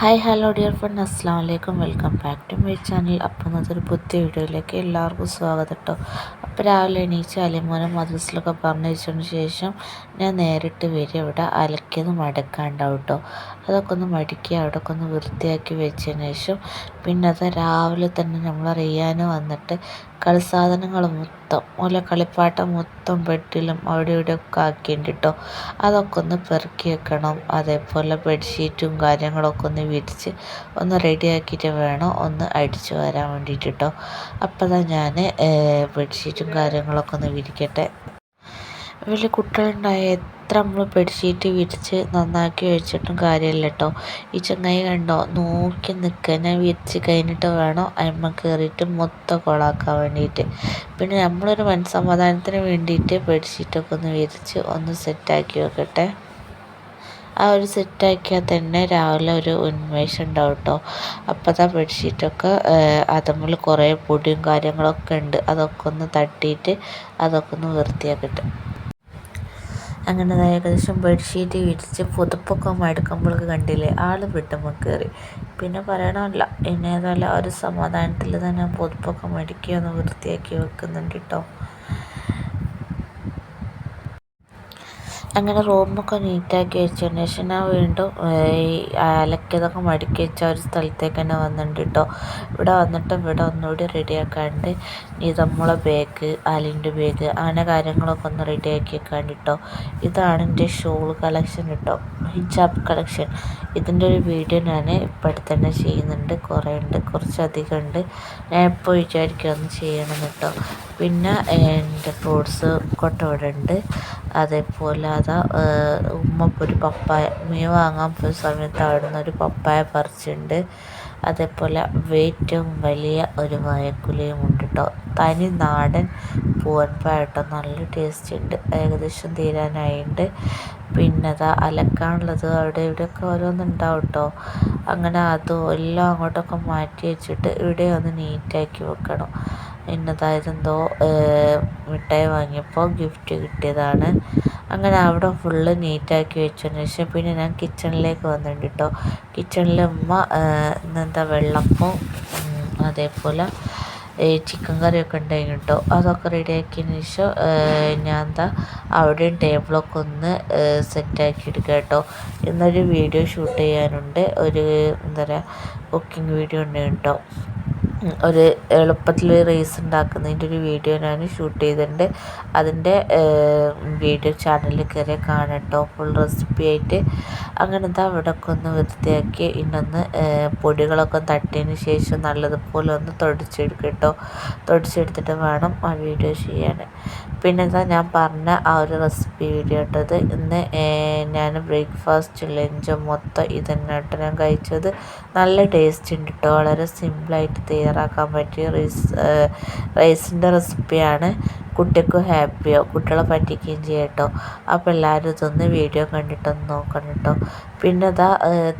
Hi hello dear friend അസ്സാം വലൈക്കും welcome back to my channel അപ്പം അതൊരു പുതിയ വീഡിയോയിലേക്ക് എല്ലാവർക്കും സ്വാഗതം കേട്ടോ അപ്പോൾ രാവിലെ എണീച്ച് അലിമോനെ മദ്രസിലൊക്കെ പറഞ്ഞതിന് ശേഷം ഞാൻ നേരിട്ട് വരിക ഇവിടെ അലക്കിയത് മടക്കാണ്ടാവും കേട്ടോ അതൊക്കെ ഒന്ന് മടക്കി അവിടെയൊക്കെ ഒന്ന് വൃത്തിയാക്കി വെച്ചതിന് ശേഷം പിന്നെ അത് രാവിലെ തന്നെ നമ്മൾ അറിയാൻ വന്നിട്ട് കളിസാധനങ്ങൾ മൊത്തം ഓലെ കളിപ്പാട്ടം മൊത്തം ബെഡിലും അവിടെ ഇവിടെയൊക്കെ ആക്കിയിട്ടുണ്ട് കേട്ടോ അതൊക്കെ ഒന്ന് പെറുക്കി വെക്കണം അതേപോലെ ബെഡ്ഷീറ്റും കാര്യങ്ങളൊക്കെ ഒന്ന് വിരിച്ച് ഒന്ന് റെഡിയാക്കിയിട്ട് വേണം ഒന്ന് അടിച്ചു വരാൻ വേണ്ടിയിട്ട് കേട്ടോ അപ്പോൾ ഞാൻ ബെഡ്ഷീറ്റും കാര്യങ്ങളൊക്കെ ഒന്ന് വിരിക്കട്ടെ. വലിയ കുട്ടികളുണ്ടായ എത്ര നമ്മൾ ബെഡ്ഷീറ്റ് വിരിച്ച് നന്നാക്കി വെച്ചിട്ടും കാര്യമില്ല കേട്ടോ ഈ ചങ്ങായി കണ്ടോ? നോക്കി നിൽക്കുക വിരിച്ച് കഴിഞ്ഞിട്ട് വേണം അമ്മ കയറിയിട്ട് മൊത്തം കൊളാക്കാൻ വേണ്ടിയിട്ട് പിന്നെ നമ്മളൊരു മനസ്സമാധാനത്തിന് വേണ്ടിയിട്ട് ബെഡ്ഷീറ്റൊക്കെ ഒന്ന് വിരിച്ച് ഒന്ന് സെറ്റാക്കി വെക്കട്ടെ. ആ ഒരു സെറ്റാക്കിയാൽ തന്നെ രാവിലെ ഒരു ഉന്മേഷം ഉണ്ടാവും കേട്ടോ അപ്പോൾ ആ ബെഡ്ഷീറ്റൊക്കെ അതുമ്മൽ കുറേ പൊടിയും കാര്യങ്ങളൊക്കെ ഉണ്ട്. അതൊക്കെ ഒന്ന് തട്ടിയിട്ട് അതൊക്കെ ഒന്ന് വൃത്തിയാക്കട്ടെ. അങ്ങനെ ഏകദേശം ബെഡ്ഷീറ്റ് വിരിച്ച് പുതപ്പൊക്കെ മടുക്കുമ്പോഴൊക്കെ കണ്ടില്ലേ? ആൾ വിട്ടുമ്പോൾ കയറി പിന്നെ പറയണമല്ല ആ ഒരു സമാധാനത്തിൽ തന്നെ പുതപ്പൊക്കെ മടുക്കി ഒന്ന് വൃത്തിയാക്കി വെക്കുന്നുണ്ട് കേട്ടോ അങ്ങനെ റൂമൊക്കെ നീറ്റാക്കി വെച്ചതിന് ശേഷം ഞാൻ വീണ്ടും ഈ അലക്കിയതൊക്കെ മടക്കി വെച്ച ഒരു സ്ഥലത്തേക്ക് തന്നെ വന്നിട്ടുണ്ട് കേട്ടോ ഇവിടെ വന്നിട്ട് ഇവിടെ ഒന്നുകൂടി റെഡിയാക്കാണ്ട് നമ്മളെ ബാഗ് അലിന്റെ ബാഗ് അങ്ങനെ കാര്യങ്ങളൊക്കെ ഒന്ന് റെഡിയാക്കി വെക്കാണ്ട് കേട്ടോ ഇതാണ് എന്റെ ഷോൾ കളക്ഷൻ കേട്ടോ ഹിജാബ് കളക്ഷൻ ഇതിന്റെ ഒരു വീഡിയോ ഞാൻ ഇപ്പോഴത്തെ തന്നെ ചെയ്യുന്നുണ്ട്. കുറേ ഉണ്ട് കുറച്ചധികം ഉണ്ട്. ഞാൻ എപ്പോൾ വിചാരിക്കുക ഒന്ന് ചെയ്യണം കേട്ടോ പിന്നെ എന്റെ ഫ്രൂട്ട്സ് കൊട്ട ഇവിടെ ഉണ്ട്. അതേപോലെ അതാ ഉമ്മ ഇപ്പോൾ ഒരു പപ്പായ മീൻ വാങ്ങാൻ പോയ സമയത്ത് അവിടെ ഒരു പപ്പായ പറിച്ചിട്ടുണ്ട് അതേപോലെ ഏറ്റവും വലിയ ഒരു മയക്കുലയും ഉണ്ട് കേട്ടോ തനി നാടൻ പൂവൻപായ നല്ല ടേസ്റ്റ് ഉണ്ട് ഏകദേശം തീരാനായിട്ടുണ്ട് പിന്നെ അതാ അലക്കാനുള്ളത് അവിടെ ഇവിടെയൊക്കെ ഓരോന്നുണ്ടാവും കേട്ടോ അങ്ങനെ അതും എല്ലാം അങ്ങോട്ടൊക്കെ മാറ്റി വെച്ചിട്ട് ഇവിടെ ഒന്ന് നീറ്റാക്കി വെക്കണം. എന്നതായത് എന്തോ മിഠായി വാങ്ങിയപ്പോൾ ഗിഫ്റ്റ് കിട്ടിയതാണ്. അങ്ങനെ അവിടെ ഫുള്ള് നീറ്റാക്കി വെച്ചതിന് ശേഷം പിന്നെ ഞാൻ കിച്ചണിലേക്ക് വന്നിട്ടുണ്ട് കേട്ടോ കിച്ചണിൽ ഉമ്മ ഇന്നെന്താ വെള്ളപ്പം അതേപോലെ ചിക്കൻ കറിയൊക്കെ ഉണ്ടായിരുന്നു കേട്ടോ അതൊക്കെ റെഡിയാക്കിയതിന് ശേഷം ഞാൻ എന്താ അവിടെയും ടേബിളൊക്കെ ഒന്ന് സെറ്റാക്കി എടുക്കുക കേട്ടോ ഇന്നൊരു വീഡിയോ ഷൂട്ട് ചെയ്യാനുണ്ട്. ഒരു എന്താ പറയുക കുക്കിംഗ് വീഡിയോ ഉണ്ട് കേട്ടോ ഒരു എളുപ്പത്തിൽ റൈസ് ഉണ്ടാക്കുന്നതിന്റെ ഒരു വീഡിയോ ഞാൻ ഷൂട്ട് ചെയ്തിട്ടുണ്ട്. അതിന്റെ വീഡിയോ ചാനലിൽ കയറി കാണട്ടോ. ഫുൾ റെസിപ്പി ആയിട്ട്. അങ്ങനത്തെ അവിടെയൊക്കെ ഒന്ന് വൃത്തിയാക്കി. ഇന്നൊന്ന് പൊടികളൊക്കെ തട്ടിയതിന് ശേഷം നല്ലതുപോലെ ഒന്ന് തുടച്ചെടുക്കട്ടോ. കേട്ടോ തുടച്ചെടുത്തിട്ട് വേണം ആ വീഡിയോ ചെയ്യാൻ പിന്നെ എന്താ ഞാൻ പറഞ്ഞ ആ ഒരു റെസിപ്പി വീഡിയോ ഇട്ടത് ഇന്ന് ഞാൻ ബ്രേക്ക്ഫാസ്റ്റ് ലഞ്ചും മൊത്തം ഇതന്നെ കേട്ടോ ഞാൻ കഴിച്ചത്. നല്ല ടേസ്റ്റ് ഉണ്ട് കേട്ടോ വളരെ സിമ്പിളായിട്ട് തയ്യാറാക്കാൻ പറ്റിയ റൈസ് റൈസിന്റെ റെസിപ്പിയാണ് കുട്ടിക്കും ഹാപ്പിയാവും കുട്ടികളെ പറ്റിക്കുകയും ചെയ്യാം കേട്ടോ അപ്പോൾ എല്ലാവരും ഇതൊന്ന് വീഡിയോ കണ്ടിട്ടൊന്ന് നോക്കണം കേട്ടോ. പിന്നെ അതാ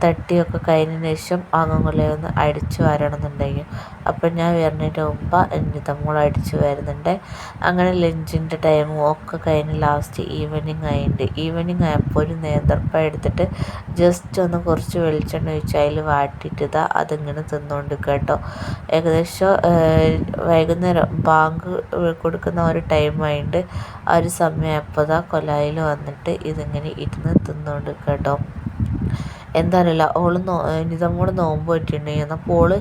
തട്ടിയൊക്കെ കഴിഞ്ഞതിന് ശേഷം അങ്ങുകളെ ഒന്ന് അടിച്ചു വരണമെന്നുണ്ടെങ്കിൽ. അപ്പം ഞാൻ വരുന്നതിന്റെ മുമ്പ് എന്റെ എന്നിതമ്മൾ അടിച്ചു വരുന്നുണ്ട്. അങ്ങനെ ലഞ്ചിന്റെ ടൈമും ഒക്കെ കഴിഞ്ഞ് ലാസ്റ്റ് ഈവനിങ് ആയിട്ടുണ്ട് ഈവനിങ് ആയപ്പോൾ ഒരു നേന്ത്രപ്പഴം എടുത്തിട്ട് ജസ്റ്റ് ഒന്ന് കുറച്ച് വെളിച്ചെണ്ണ ഒഴിച്ച് അതിൽ വാട്ടിയിട്ട് ഇതാ അതിങ്ങനെ തിന്നുകൊണ്ട് കേട്ടോ. ഏകദേശം വൈകുന്നേരം ബാങ്ക് കൊടുക്കുന്ന ഒരു ടൈമായിട്ട് ആ ഒരു സമയം ഇതാ കൊലായിൽ വന്നിട്ട് ഇതിങ്ങനെ ഇരുന്ന് തിന്നുകൊണ്ട് കേട്ടോ. എന്താണല്ല ഓൾ നോ നിതമ്മോട് നോമ്പ് പറ്റിയിട്ടുണ്ടെങ്കിൽ അപ്പോൾ ഓൾ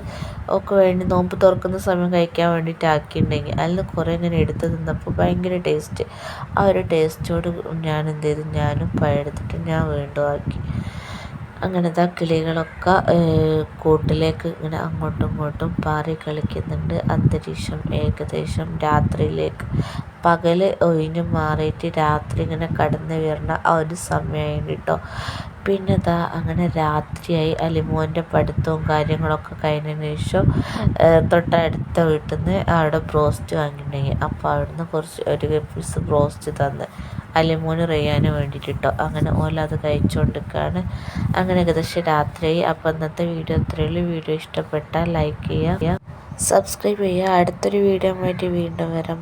ഒക്കെ വേണ്ടി നോമ്പ് തുറക്കുന്ന സമയം കഴിക്കാൻ വേണ്ടിയിട്ട് ആക്കിയിട്ടുണ്ടെങ്കിൽ അതിൽ കുറേ ഇങ്ങനെ എടുത്ത് തിന്നപ്പോൾ ഭയങ്കര ടേസ്റ്റ് ആ ഒരു ടേസ്റ്റോട് ഞാൻ എന്ത് ചെയ്തു? ഞാനും പഴയെടുത്തിട്ട് ഞാൻ വീണ്ടും ആക്കി. അങ്ങനത്തെ കിളികളൊക്കെ കൂട്ടിലേക്ക് ഇങ്ങനെ അങ്ങോട്ടും ഇങ്ങോട്ടും പാറി കളിക്കുന്നുണ്ട്. അന്തരീക്ഷം ഏകദേശം രാത്രിയിലേക്ക്. പകൽ ഒഴിഞ്ഞു മാറിയിട്ട് രാത്രി ഇങ്ങനെ കടന്നു വരുന്ന ആ ഒരു സമയമായിരുന്നു കേട്ടോ. പിന്നെ ഇതാ അങ്ങനെ രാത്രിയായി. അലിമോന്റെ പഠിത്തവും കാര്യങ്ങളൊക്കെ കഴിഞ്ഞതിന് ശേഷം തൊട്ടടുത്ത വീട്ടിൽ നിന്ന് അവിടെ ബ്രോസ്റ്റ് വാങ്ങിയിട്ടുണ്ടെങ്കിൽ അപ്പോൾ അവിടുന്ന് കുറച്ച് ഒരു പീസ് ബ്രോസ്റ്റ് തന്ന്. അലിമോന് റെയ്യാന് വേണ്ടിയിട്ട് കേട്ടോ അങ്ങനെ ഓല അത് കഴിച്ചുകൊണ്ടിരിക്കുകയാണ് അങ്ങനെ ഏകദേശം രാത്രിയായി. അപ്പോൾ ഇന്നത്തെ വീഡിയോ അത്രയുള്ളൂ വീഡിയോ ഇഷ്ടപ്പെട്ടാൽ ലൈക്ക് ചെയ്യുക സബ്സ്ക്രൈബ് ചെയ്യുക. അടുത്തൊരു വീഡിയോ ആയിട്ട് വീണ്ടും വരാം.